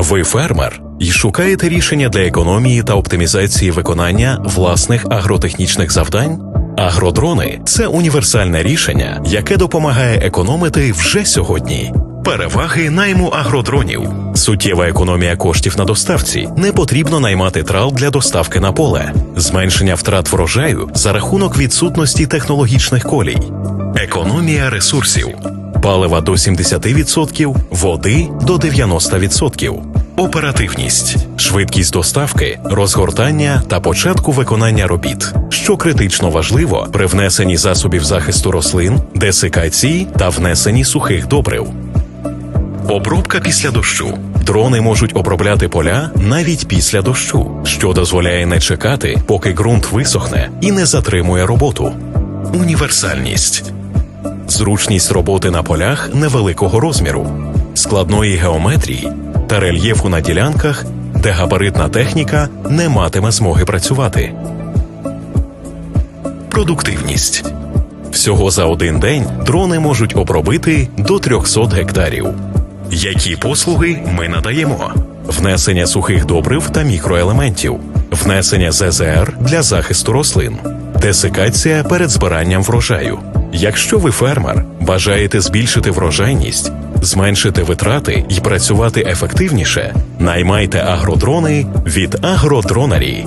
Ви фермер і шукаєте рішення для економії та оптимізації виконання власних агротехнічних завдань? Агродрони це універсальне рішення, яке допомагає економити вже сьогодні. Переваги найму агродронів. Суттєва економія коштів на доставці. Не потрібно наймати трал для доставки на поле, зменшення втрат врожаю за рахунок відсутності технологічних колій, економія ресурсів, палива до 70%, води до 90%. Оперативність, швидкість доставки, розгортання та початку виконання робіт, що критично важливо при внесенні засобів захисту рослин, десикації та внесенні сухих добрив. Обробка після дощу. Дрони можуть обробляти поля навіть після дощу, що дозволяє не чекати, поки ґрунт висохне і не затримує роботу. Універсальність зручність роботи на полях невеликого розміру, складної геометрії та рельєфу на ділянках, де габаритна техніка не матиме змоги працювати. Продуктивність всього за один день дрони можуть обробити до 300 гектарів. Які послуги ми надаємо? Внесення сухих добрив та мікроелементів, внесення ЗЗР для захисту рослин, десикація перед збиранням врожаю. Якщо ви фермер, бажаєте збільшити врожайність, зменшити витрати і працювати ефективніше, наймайте агродрони від агродронарі.